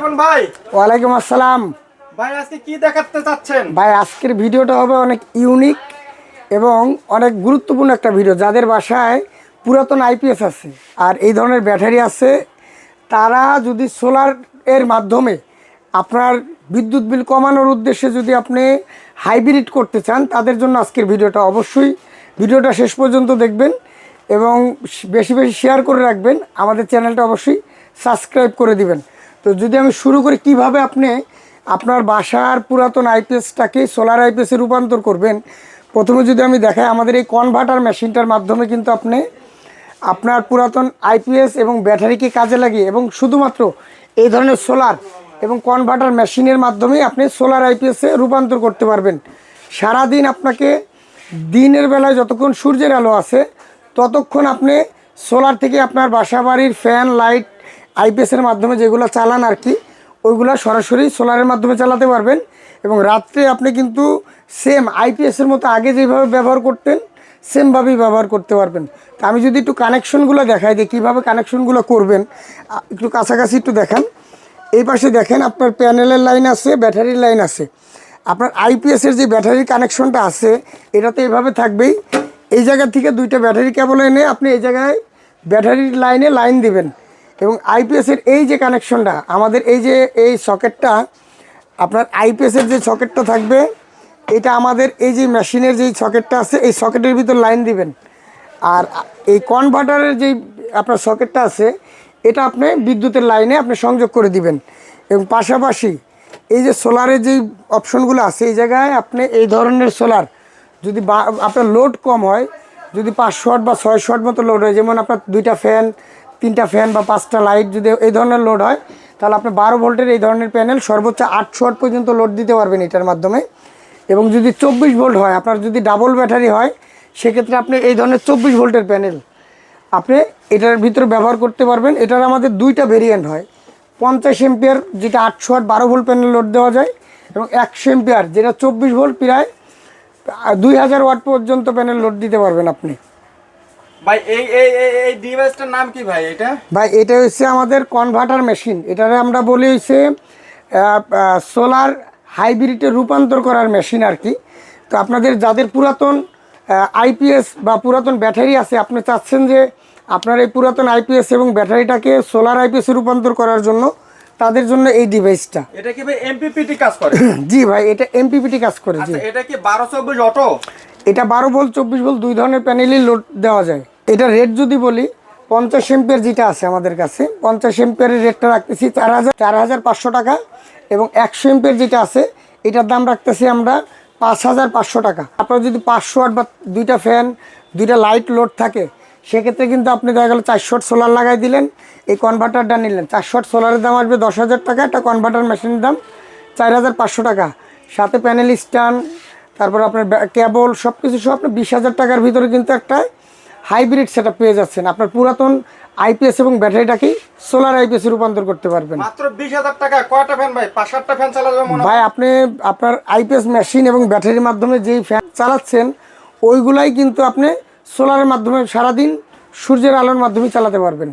রিপন ভাই? ওয়ালাইকুম আসসালাম। ভাই আজকে কি দেখাতে চাচ্ছেন? ভাই আজকের ভিডিওটা হবে অনেক ইউনিক এবং অনেক গুরুত্বপূর্ণ একটা ভিডিও। যাদের বাসায় পুরাতন আইপিএস আছে আর এই ধরনের ব্যাটারি আছে তারা যদি সোলার এর মাধ্যমে আপনার বিদ্যুৎ বিল কমানোর উদ্দেশ্যে যদি আপনি হাইব্রিড করতে চান তাদের জন্য আজকের ভিডিওটা অবশ্যই ভিডিওটা শেষ পর্যন্ত দেখবেন এবং বেশি বেশি শেয়ার করে রাখবেন। আমাদের চ্যানেলটা অবশ্যই সাবস্ক্রাইব করে দিবেন। তো যদি আমি শুরু করি, কীভাবে আপনি আপনার বাসার পুরাতন আইপিএসটাকে সোলার আইপিএসে রূপান্তর করবেন? প্রথমে যদি আমি দেখাই, আমাদের এই কনভার্টার মেশিনটার মাধ্যমে কিন্তু আপনি আপনার পুরাতন আইপিএস এবং ব্যাটারিকে কাজে লাগিয়ে এবং শুধুমাত্র এই ধরনের সোলার এবং কনভার্টার মেশিনের মাধ্যমে আপনি সোলার আইপিএসে রূপান্তর করতে পারবেন। সারাদিন আপনাকে দিনের বেলায় যতক্ষণ সূর্যের আলো আছে, ততক্ষণ আপনি সোলার থেকে আপনার বাসা বাড়ির ফ্যান লাইট আইপিএসের মাধ্যমে যেগুলো চালান আর কি, ওইগুলো সরাসরি সোলারের মাধ্যমে চালাতে পারবেন। এবং রাত্রে আপনি কিন্তু সেম আইপিএসের মতো আগে যেভাবে ব্যবহার করতেন সেমভাবেই ব্যবহার করতে পারবেন। তা আমি যদি একটু কানেকশনগুলো দেখাই দিই কীভাবে কানেকশনগুলো করবেন একটু কাছাকাছি একটু দেখান। এই পাশে দেখেন আপনার প্যানেলের লাইন আছে ব্যাটারির লাইন আছে। আপনার আইপিএসের যে ব্যাটারির কানেকশনটা আছে এটা তো এইভাবে থাকবেই। এই জায়গা থেকে দুইটা ব্যাটারি কেবল এনে আপনি এই জায়গায় ব্যাটারির লাইনে লাইন দিবেন। এবং আইপিএসের এই যে কানেকশনটা আমাদের এই যে এই সকেটটা আপনার আইপিএসের যে সকেটটা থাকবে, এটা আমাদের এই যে মেশিনের যেই সকেটটা আছে, এই সকেটের ভিতর লাইন দিবেন। আর এই কনভার্টারের যেই আপনার সকেটটা আছে, এটা আপনি বিদ্যুতের লাইনে আপনি সংযোগ করে দিবেন। এবং পাশাপাশি এই যে সোলারের যেই অপশনগুলো আছে, এই জায়গায় আপনি এই ধরনের সোলার যদি বা, আপনার লোড কম হয়, যদি পাঁচ শট বা ছয় শট মতো লোড হয়, যেমন আপনার দুইটা ফ্যান তিনটা ফ্যান বা পাঁচটা লাইট যদি এই ধরনের লোড হয়, তাহলে আপনি বারো ভোল্টের এই ধরনের প্যানেল সর্বোচ্চ আট শট পর্যন্ত লোড দিতে পারবেন এটার মাধ্যমে। এবং যদি চব্বিশ ভোল্ট হয়, আপনার যদি ডাবল ব্যাটারি হয়, সেক্ষেত্রে আপনি এই ধরনের চব্বিশ ভোল্টের প্যানেল আপনি এটার ভিতরে ব্যবহার করতে পারবেন। এটার আমাদের দুইটা ভেরিয়েন্ট হয়। পঞ্চাশ এম্পিয়ার যেটা আটশো আট বারো ভোল্ট প্যানেল লোড দেওয়া যায়, এবং একশো এম্পিয়ার যেটা চব্বিশ ভোল্ট প্রায় দুই হাজার ওয়াট পর্যন্ত প্যানেল লোড দিতে পারবেন আপনি। ভাই এই এই এই ডিভাইসটার নাম কি ভাই এটা? ভাই এটা হচ্ছে আমাদের কনভার্টার মেশিন এটারে আমরা বলি হচ্ছে সোলার হাইব্রিডে রূপান্তর করার মেশিন আর কি। তো আপনাদের যাদের পুরাতন আইপিএস বা পুরাতন ব্যাটারি আছে আপনি চাচ্ছেন যে আপনার এই পুরাতন আইপিএস এবং ব্যাটারিটাকে সোলার আইপিএসে রূপান্তর করার জন্য তাদের জন্য এই ডিভাইসটা এটা কি ভাই এমপিপিটি কাজ করে? জি ভাই এটা এমপিপিটি কাজ করে জি। এটা কি বারো চব্বিশ অটো? এটা বারো ভোল্ট চব্বিশ ভোল্ট দুই ধরনের প্যানেলই লোড দেওয়া যায়। এটা রেট যদি বলি, পঞ্চাশ এম্পিয়ার যেটা আছে আমাদের কাছে, পঞ্চাশ এম্পিয়ারের রেটটা রাখতেছি চার হাজার চার হাজার পাঁচশো টাকা এবং একশো এম্পিয়ার যেটা আছে, এটার দাম রাখতেছি আমরা পাঁচ হাজার পাঁচশো টাকা। আপনার যদি পাঁচশো আট বা দুইটা ফ্যান দুইটা লাইট লোড থাকে, সেক্ষেত্রে কিন্তু আপনি দেখা গেলো চারশো সোলার লাগাই দিলেন, এই কনভার্টারটা নিলেন। চারশো সোলারের দাম আসবে দশ হাজার টাকা, একটা কনভার্টার মেশিনের দাম চার হাজার পাঁচশো টাকা। সাথে প্যানেল স্ট্যান্ড তারপর আপনার কেবল সব কিছু সব আপনার বিশ হাজার টাকার ভিতরে কিন্তু একটা হাইব্রিড সেটা পেয়ে যাচ্ছেন। আপনার পুরাতন আইপিএস এবং ব্যাটারিটাকে সোলার আইপিএস রূপান্তর করতে পারবেন। মাত্র বিশ হাজার টাকা। কয়টা ফ্যান ভাই? পাঁচ সাতটা ফ্যান চালাবেন মনে ভাই আপনি আপনার আইপিএস মেশিন এবং ব্যাটারির মাধ্যমে যেই ফ্যান চালাচ্ছেন ওইগুলাই কিন্তু আপনি সোলারের মাধ্যমে সারাদিন সূর্যের আলোর মাধ্যমে চালাতে পারবেন।